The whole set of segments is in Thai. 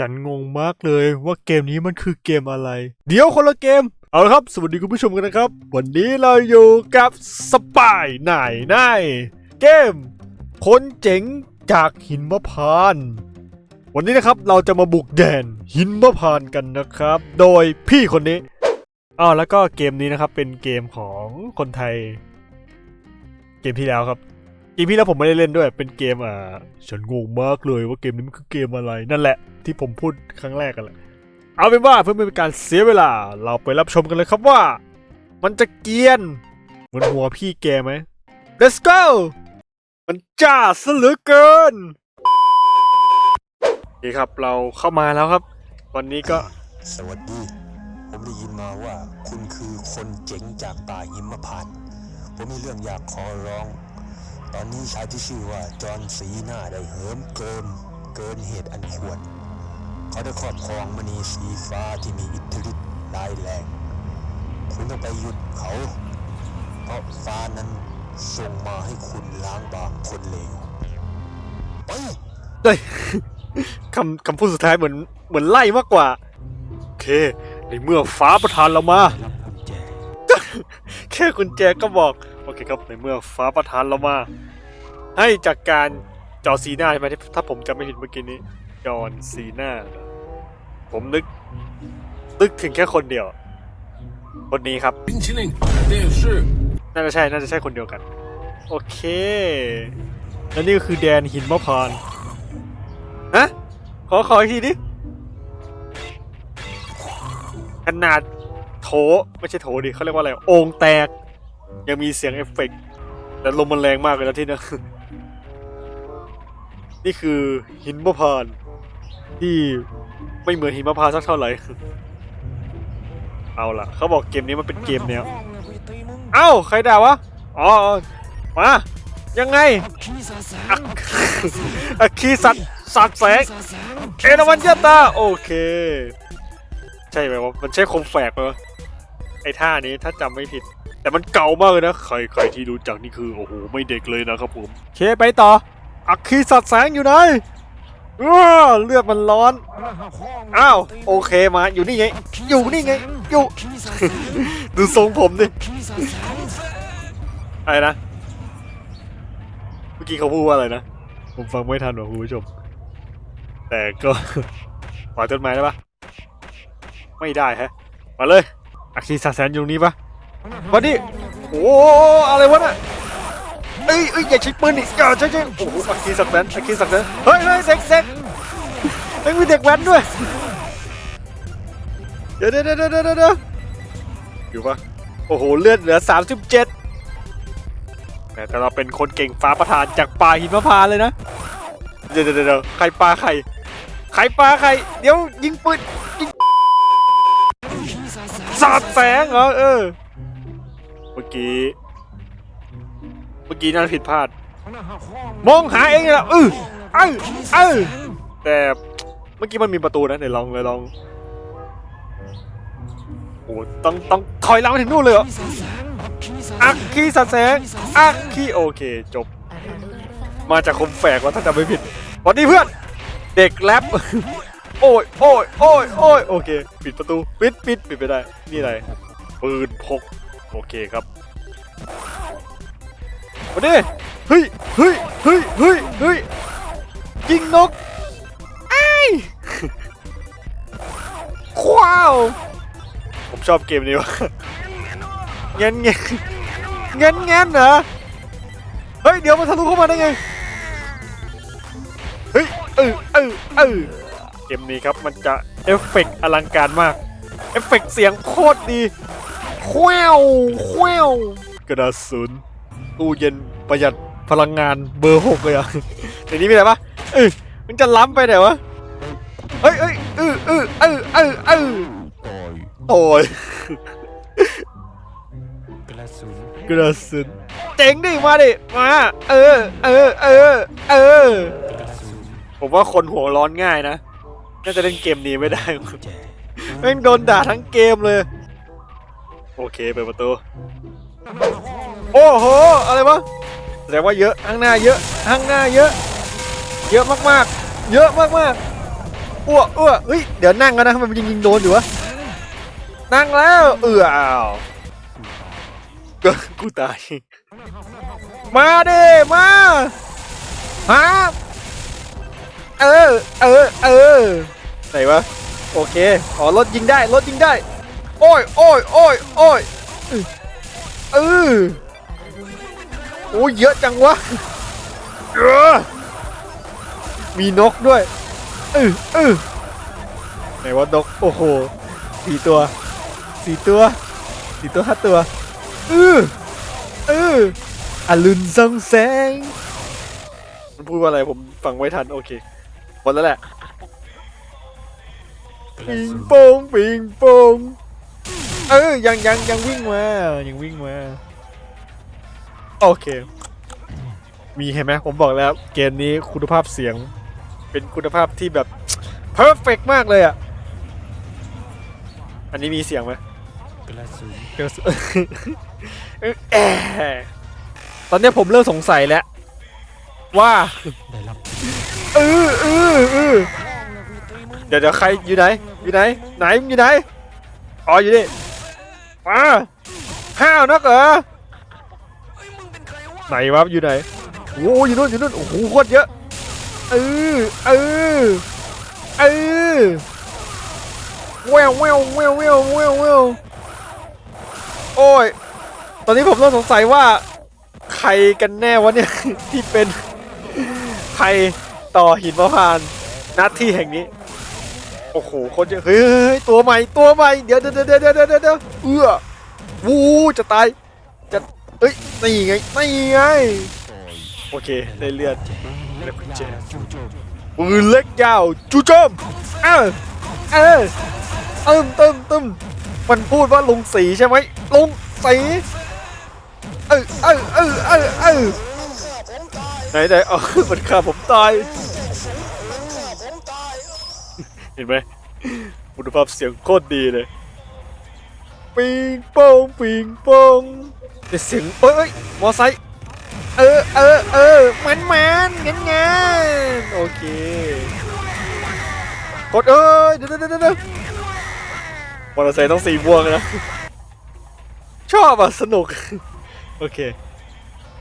ฉันงงมากเลยว่าเกมนี้มันคือเกมอะไร เดี๋ยวคนละเกม เอาละครับ สวัสดีคุณผู้ชมกันนะครับ วันนี้เราอยู่กับสปายไหนไหนเกม คนเจ๋งจากหินมะพานวันนี้นะครับเราจะมาบุกแดนหินมะพานกันนะครับ โดยพี่คนนี้อ้าวแล้วก็เกมนี้นะครับเป็นเกมของคนไทย เกมที่แล้วครับ เกมที่แล้วผมไม่ได้เล่นด้วย เป็นเกมอ่าฉันงงมากเลยว่าเกมนี้มันคือเกมอะไร นั่นแหละ ที่ผมพูดครั้งแรกกันแหละ เอาเป็นว่าเพื่อไม่เป็นการเสียเวลา เราไปรับชมกันเลยครับว่า มันจะเกียนเหมือนหัวพี่แกไหม let's go มันจ้าซะเหลือเกินโอเคครับเราเข้ามาแล้วครับ วันนี้ก็สวัสดี ผมได้ยินมาว่า คุณคือคนเจ๋งจากป่าหิมพานต์ผมมีเรื่องอยากขอร้อง ตอนนี้ชายที่ชื่อว่าจอห์นสีหน้าได้เหิมเกิมเกินเหตุอันควร เขาได้ครอบครองมณีสีฟ้าที่มีอิทธิฤทธิ์ร้ายแรง คุณต้องไปหยุดเขา เพราะฟ้านั้นส่งมาให้คุณล้างบางคนเลวไปเฮ้ยคำคำพูดสุดท้ายเหมือนเหมือนไล่มากกว่า โอเค ในเมื่อฟ้าประทานเรามารับกุญแจแค่กุญแจก็บอกโโอเคครับในเมื่อฟ้าประทานเรามา ให้จากการจอซีหน้าใช่ไหมถ้าผมจำไม่ผิดเมื่อกี้นี้ จอนซีหน้า ผมนึก นึกถึงแค่คนเดียว คนนี้ครับน่าจะใช่น่าจะใช่คนเดียวกัน โอเค แล้วนี่ก็คือแดนหินมะพรานฮะขอขออีกทีนิขนาดโถไม่ใช่โถดิเขาเรียกว่าอะไร องแตก ยังมีเสียงเอฟเฟกต์แต่ลมมันแรงมากเลยนะที่นี่นี่คือหินมะพร้านที่ไม่เหมือนหินมะพร้าวสักเท่าไหร่ เอาล่ะ เขาบอกเกมนี้มันเป็นเกมแนวเอ้า ใครด่าวะ อ๋อ มา ยังไง อักคีสัตว์สัตว์แสง เอราวันยตา โอเค ใช่ไหมวะ มันใช่คมแฝกไหมวะไอ้ท่านี้ถ้าจำไม่ผิด แต่มันเก่ามากเลยนะ ใครใครที่รู้จักนี่คือโอ้โหไม่เด็กเลยนะครับผมเคไปต่อ อักคีสัตว์แสงอยู่ไหนอ้าเลือดมันร้อน อ้าว โอเคมาอยู่นี่ไง อยู่นี่ไง อยู่ ดูทรงผมดิอะไรนะ เมื่อกี้เขาพูดว่าอะไรนะ ผมฟังไม่ทันหรอกคุณผู้ชม แต่ก็ขอต้นไม้ได้ปะไม่ได้ฮะ มาเลย อักคีสาแสนอยู่ตรงนี้ปะ มาดิโอ้อะไรวะน่ะเอ้ยเอ้ยอย่าใช้ปืนดิอย่าใช้ใช้โอ้โหอักคีสักแสนอักคีสักแสนเฮ้ยเฮ้ยเซ็กเซ็กเอ็งมีเด็กแว้นด้วยเดี๋ยวเดี๋ยวเดี๋ยวเดี๋ยวเดี๋ยวอยู่ปะโอ้โหเลือดเหลือ37แต่เราเป็นคนเก่งฟ้าประธานจากป่าหินมะพร้าวเลยนะเดี๋ยวเดี๋ยวเดี๋ยวใครปลาใครใครปลาใคร เดี๋ยวยิงปืนยิงสาดแสงเหรอเออ เมื่อกี้ เมื่อกี้นั่นผิดพลาด มองหาเองเลยละเออเออเออแต่เมื่อกี้มันมีประตูนะเดี๋ยวลองเลยลองโอ้ต้องต้องถอยหลังไปถึงนู่นเลยเหรออักคีสัตว์แสงอักคีโอเคจบ มาจากคมแฝกว่าถ้าจำไม่ผิดสวัสดีเพื่อน เด็กแรปโอ้ยโอ้ยโอ้ยโอ้ยโอเค ปิดประตู ปิดปิดปิดไปได้ นี่อะไรปืนพก โอเคครับมาดิเฮ้ยเฮ้ยเฮ้ยเฮ้ยเฮ้ยยิงนกไอ้ายว้าวผมชอบเกมนี้ว่ะเงี้ยเงี้ยเงี้ยเงี้ยเหรอเฮ้ย เดี๋ยวมันทะลุเข้ามาได้ไง เฮ้ย เออเออเออเกมนี้ครับมันจะเอฟเฟกต์อลังการมาก เอฟเฟกต์เสียงโคตรดี แคววแคววกระดาษศูนย์ตู้เย็นประหยัดพลังงานเบอร์หกเลยอะในนี้มีอะไรปะเออมันจะล้ำไปไหนวะเฮ้ยเอ้ยเออเออเออเออเออต่อยโอ้ยกระสุนกระสุนเจ๋งดิมาดิมาเออเออเออเออกระสุนผมว่าคนหัวร้อนง่ายนะน่าจะเล่นเกมนี้ไม่ได้กุญแจแม่งโดนด่าทั้งเกมเลย โอเคเปิดประตู โอ้โห อะไรวะแสดงว่าเยอะข้างหน้าเยอะข้างหน้าเยอะ เยอะมากๆ เยอะมากๆอ้วอ้วเฮ้ย เดี๋ยวนั่งกันนะทำไมมันยิงยิงโดนอยู่วะ นั่งแล้ว เอออ้าวก็กูตาย มาดิมาฮะเออ เออ เออ ไหนวะ โอเค อ๋อ รถยิงได้ รถยิงได้ โอ้ยโอ้ยโอ้ยโอ้ยเออเอโอ้ยเยอะจังวะเออมีนกด้วยเออเออไหนว่านกโอ้โหสี่ตัวสี่ตัวสี่ตัวห้าตัวเออเอออรุณส่องแสงมันพูดว่าอะไรผมฟังไว้ทันโอเคหมดแล้วแหละปิงโป่งปิงโป่ง เออยังยังยังวิ่งมายังวิ่งมาโอเค มีเห็นไหมผมบอกแล้วเกมนี้คุณภาพเสียง เป็นคุณภาพที่แบบเพอร์เฟกมากเลยอะ อันนี้มีเสียงไหมกระสุนเดี๋ยวสเออตอนนี้ผมเริ่มสงสัยแล้ว ว่าได้รับเออเออเออเดี๋ยวเดี๋ยวใครอยู่ไหน อยู่ไหน ไหนอยู่ไหน อ๋ออยู่นี่ มาห้าวนักเหรอไหนวะอยู่ไหนโอ้อยู่นู่นอยู่นู่นโอ้โหโคตรเยอะเออเออเออแววแววแววแววแววแววโอ้ยตอนนี้ผมเริ่มสงสัยว่าใครกันแน่วะเนี่ยที่เป็นใครต่อหินมะพร้านต์ณที่แห่งนี้ โอ้โหคนเยอะเฮ้ยตัวใหม่ตัวใหม่เดี๋ยวเดี๋ยวเดี๋ยวเดี๋ยวเดี๋ยวเอื้อวูจะตายจะเอ้ยนี่ไงนี่ไงโอเคได้เลือดได้กุญแจจู่โจมปืนเล็กยาวจู่โจมเออเออตึมตึมตึมมันพูดว่าลุงสีใช่ไหมลุงสีเออเออเออเออเออไหนไหนอ๋อมันฆ่าผมตาย ห็นไหมคุณภาพเสียงโคตรดีเลย ปิงโป้งปิงโป้งแต่เสียงเอ้ยเอ้ยมอไซค์เออเออเออมันมันงั้นงั้นโอเคกดเอ้ยเดี๋ยวเดี๋ยวเดี๋ยวเดี๋ยวมอเตอร์ไซค์ต้องสีม่วงนะชอบอะสนุก โอเค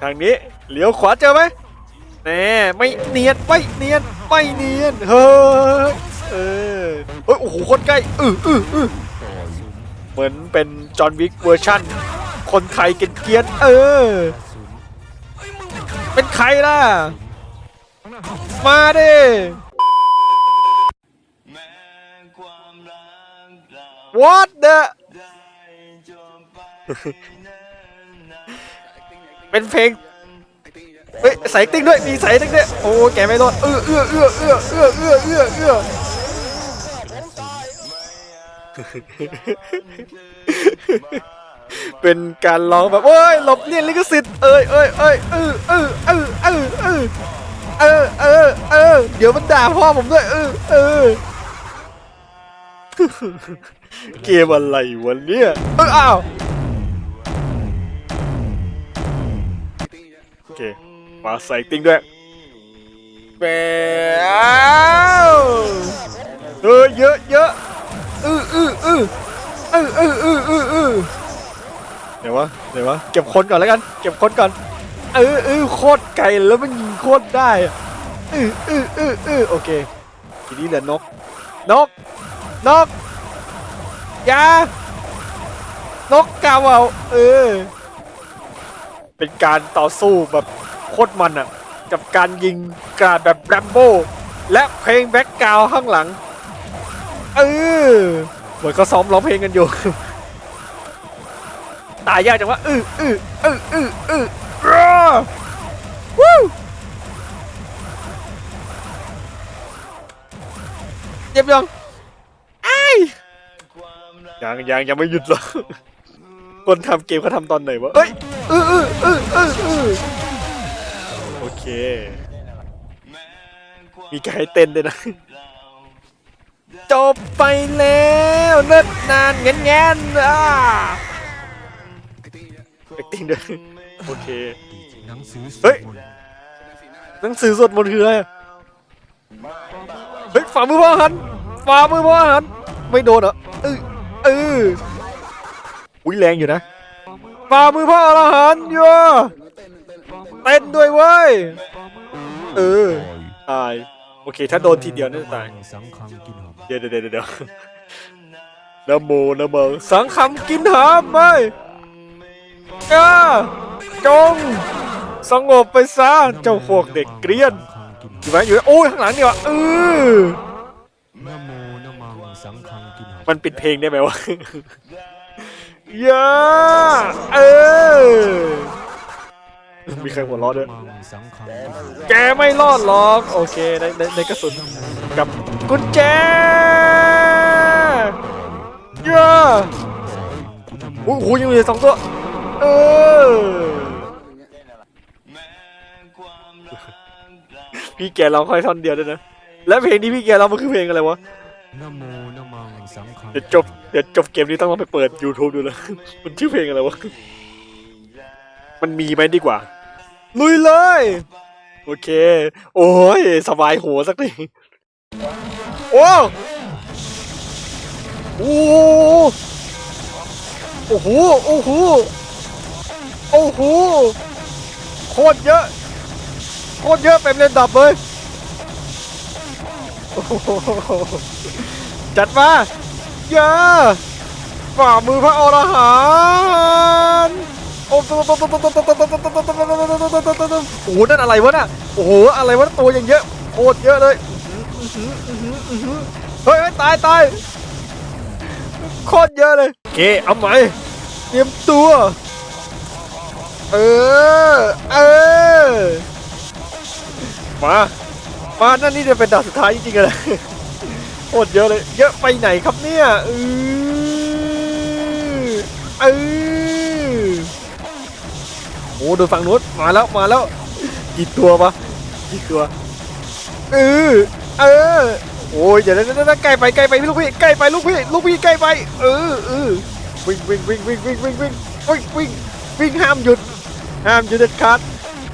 ทางนี้เลี้ยวขวาเจอไหมแน่ไม่เนียนไม่เนียนไม่เนียนเฮ้ย เออเฮ้ยโอ้โหโคนใกล้อืออืออือเหมือนเป็นจอห์นวิกเวอร์ชั่น คนไทยเกรียนเออ เป็นใครล่ะ มาดิวามรักเรา what the ได้จบไปนานเป็นเพลงเฮ้ยใส่ติ๊กด้วย มีใส่ติ๊กด้วย โอ้ แกไม่รอดเออเออเออเออเออเออเออ เป็นการร้องแบบเอ้ยหลบเลี่ยนลิขสิทธิ์เอ้ยเอ้ยเอ้ยเออเออเออเออเออเออเออเออเดี๋ยวมันด่าพ่อผมด้วยเออเออเกมอะไรวะเนี่ยเอออ้าวโอเคมาใส่ติ๊กด้วยแปวเออเยอะเยอะ ออเออเออเออเออเออเออเออเดี๋ยววะเดี๋ยววะเก็บคนก่อนแล้วกัน เก็บคนก่อนเออเออโคตรไกลแล้วมันยิงโคตรได้อะเออเออเออเออโอเคทีนี้เหลือนก นก นกยานกกาวเอาเออ เป็นการต่อสู้แบบโคตรมันอะ กับการยิงกราดแบบแรมโบ้และเพลงแบ็กกราวข้างหลัง เออเหมือนเขาซ้อมร้องเพลงกันอยู่ ตายยากจังวะอืออืออืออืออือรอวู้เจ็บยังไอ้ายยังยังยังไม่หยุดหรอกคนทำเกมเขาทำตอนไหนวะเอ้ยเออเออเออเออเออโอเค มีการให้เต้นด้วยนะ จบไปแล้วเลิศนานเงี้ยเงี้ยอ่าเอ็กติ้งด้วยโอเคหนังสือสวดเฮ้ยมนต์หนังสือสวดมนต์คืออะไรอะเฮ้ยฝ่ามือพ่อหันฝ่ามือพ่อหันไม่โดนเหรอเออเอออุ้ยแรงอยู่นะฝ่ามือพ่ออรหันต์ยัวเต้นด้วยเว้ยเออตาย โอเค ถ้าโดนทีเดียวน่าจะตาย สังคังกินหอมเดี๋ยวเดี๋ยวเดี๋ยวเดี๋ยวนะโมนะโมสังคำกินหามไหมกล้าจง สงบไปซะเจ้าพวกเด็กเกรียนอยู่ไหมอยู่ไหมโอ้ยข้างหลังนี่วะเออนะโมนะมังสังคังกินหอมมันปิดเพลงได้ไหมวะย่าเออ มีใครหัวเราะด้วยสังคังแกไม่รอดหรอก โอเคในในในกระสุนกับกุญแจย่าโอ้โหยังมีสองตัว เออ พี่แกร้องค่อยท่อนเดียวด้วยนะ และเพลงที่พี่แกร้องมันคือเพลงอะไรวะนะโมนะมังสังคังเดี๋ยวจบเดี๋ยวจบเกมนี้ต้องลองไปเปิด YouTube ดูแล้วมันชื่อเพลงอะไรวะ มันมีไหมดีกว่า ลุยเลย โอเค โอ้ย สบายหัวสักทีโอ้โอ้โอ้โห โอ้โห โอ้โห โคตรเยอะ โคตรเยอะเป็นเลนดับเลยโอ้โหจัดมา เยอะฝ่ามือพระอรหันต์ โอ้โหนั่นอะไรวะน่ะโอ้โหอะไรวะตัวอย่างเยอะโคตรเยอะเลยเฮ้ยเฮ้ยตายตายโคตรเยอะเลยเกเอาไหมเตรียมตัวเออเออมามานั่นนี่จะเป็นดานสุดท้ายจริงๆเลยโคตรเยอะเลย เยอะไปไหนครับเนี่ยเออเออ โอ้ดูฝั่งนู้นมาแล้วมาแล้วกี่ตัวปะกี่ตัวเออเออโอ้ยเดี๋ยวนะนะใกล้ไปใกล้ไปลูกพี่ใกล้ไปลูกพี่ลูกพี่ใกล้ไป เออเออวิ่งวิ่งวิ่งวิ่งวิ่งวิ่งวิ่งวิ่งวิ่งวิ่งห้ามหยุด ห้ามหยุดเด็ดขาด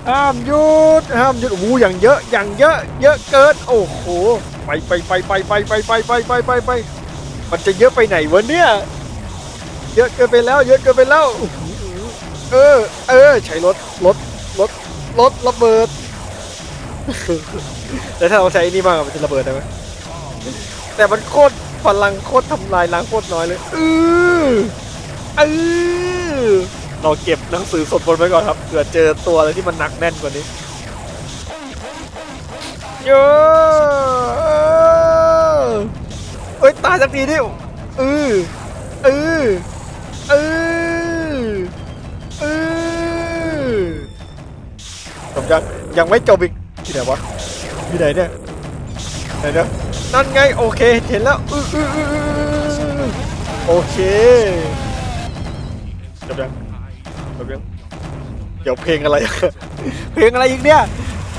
ห้ามหยุดห้ามหยุดโอ้โหอย่างเยอะอย่างเยอะ เยอะเกินโอ้โหไปไปไปไปไปไปไปไปไปไปไปมันจะเยอะไปไหนวะเนี่ยเยอะเกินไปแล้ว เยอะเกินไปแล้ว เออ เออ ใช้รถ รถ รถ รถระเบิด แล้วถ้าเราใช้อ้นี่บ้างมันจะระเบิดได้ไหมแต่มันโคตรพลังโคตรทำลายล้างโคตรน้อยเลยเออเออเราเก็บหนังสือสดบนไว้ก่อนครับเผื่อเจอตัวอะไรที่มันหนักแน่นกว่านี้เยอะเอ้ยตายสักทีดิเออเออเออ จบยังยังไม่จบอีกที่ไหนวะที่ไหนเนี่ยไหนเนี่ยนั่นไงโอเคเห็นแล้วอืออืออืออือโอเคจบยังจบยังเดี๋ยวเพลงอะไร เพลงอะไรอีกเนี่ย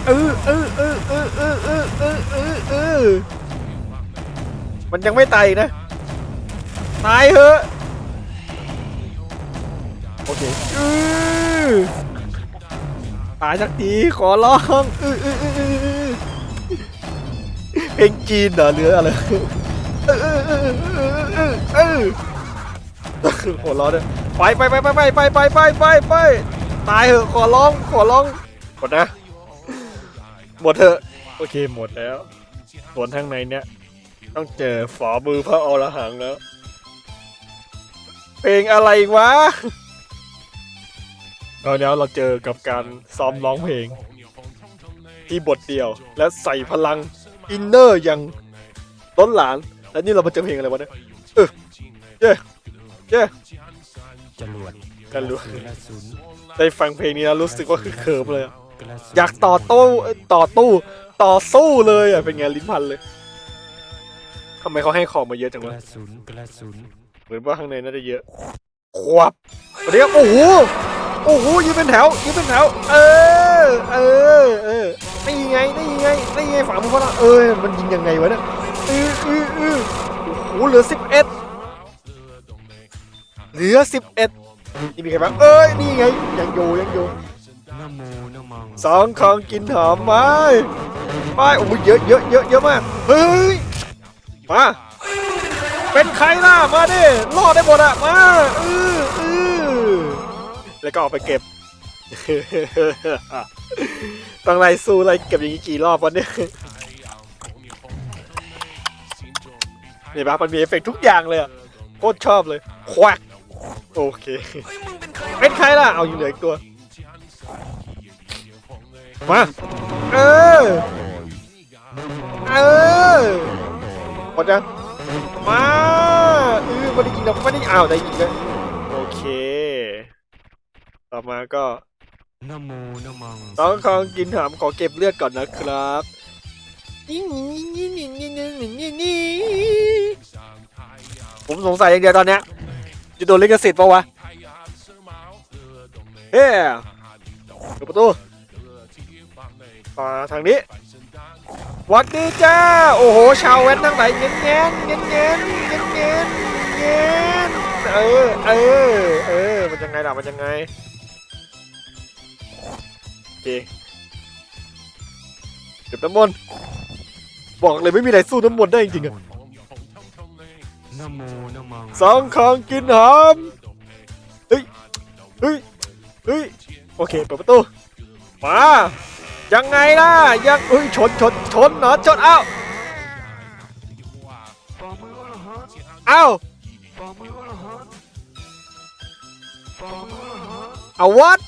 เออเออเออเออเออเออเออเออเออมันยังไม่ตายนะตายเหอะโอเคอือ ตายสักทีขอร้องเพลงจีนเหรอหรืออะไรเออเออเออเออเออเออหัวเร้อนด้วยไปไปไปไปไปไปไปไปไปไปตายเหอะขอร้องขอร้องหมดนะหมดเถอะโอเคหมดแล้วส่วนข้างในเนี้ยต้องเจอฝามือพระอรหังแล้ว เพลงอะไรวะ ตอนนี้เราเจอกับการซ้อมร้องเพลง ที่บทเดียวและใส่พลังอินเนอร์อย่างล้นหลานแล้วนี่เรามาเจอเพลงอะไรวะเนี่ยเออเย้เย้จรวดกันรู้กระสุนได้ฟังเพลงนี้แล้วรู้สึกว่าคือเขิมเลยอะกระสุนอยากต่อโต้เอ้ยต่อตู้ ต่อสู้เลยอะเป็นไงลิ้นพันเลยทำไมเขาให้ของมาเยอะจังกวะระสุนกระสุนเหมือนว่าข้างในน่าจะเยอะ ควบเดี๋ยวโอ้โห โอ้โหยืนเป็นแถวยืนเป็นแถว เออ เออ เออนี่ไงนี่ไงนี่ไงฝ่ามือพระเออ มันยิงยังไงวะเนี่ยเออเออเอโอ้โหเหลือสิบเอ็ดเหลือสิบเอ็ดนี่มีใครบ้างเอ้ย นี่ไง ยังอยู่ยังอยู่สองของกินหอมไม้ไปโอ้ยเยอะเยอะเยอะเยอะมาก เฮ้ย มา เป็นใครล่ะ มาดิรอดได้หมดอะมา อืออือ แล้วก็ออกไปเก็บ ต้องไล่สู้ไล่เก็บอย่างนี้กี่รอบวันนี้เห็นปะมันมีเอฟเฟกต์ทุกอย่างเลยอะโคตรชอบเลย ควัก โอเค เป็นใครล่ะ เอาอยู่เหลืออีกตัว มา เออ เออหมดยังมาเออไม่ได้ยิงนะไม่ได้อ้าวได้ยิงเลย ต่อมาก็นโมนมังต้องคองกินถามขอเก็บเลือดก่อนนะครับผมสงสัยอย่างเดียวตอนเนี้ยจะโดนลิขสิทธิ์ปะวะเฮ้เปิดประตูมาทางนี้วัดดีจ้า โอ้โห ชาวเวทนั่งไหนเงี้ยเงี้ยเงี้ยเงี้ยเงี้ยเงี้ยเออ เออ เออ มันยังไงล่ะ มันยังไง เคเก็บน้ำมนต์บอกเลยไม่มีอะไรสู้น้ำมนต์ได้จริงๆอะนะโมนะมังสองของกินหอมเฮ้ยเฮ้ยเฮ้ยโอเคเปิดประตูมายังไงล่ะยังเฮ้ยชนชนชนเหรอชนเอ้าเอ้าเอาวัด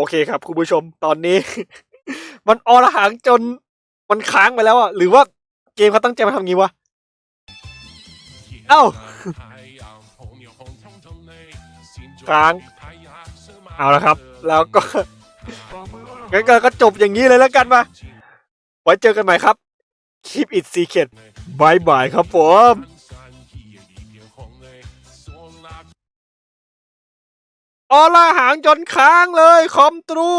โอเคครับ คุณผู้ชมตอนนี้ มันอรหังจนมันค้างไปแล้วอะ หรือว่าเกมเขาตั้งใจมาทำงี้วะ เอ้า ค้าง เอาละครับ แล้วก็งั้นก็ก็จบอย่างนี้เลยแล้วกันมาไว้เจอกันใหม่ครับ Keep it secret บายบายครับผม ออลาหางจนค้างเลยคอมตรู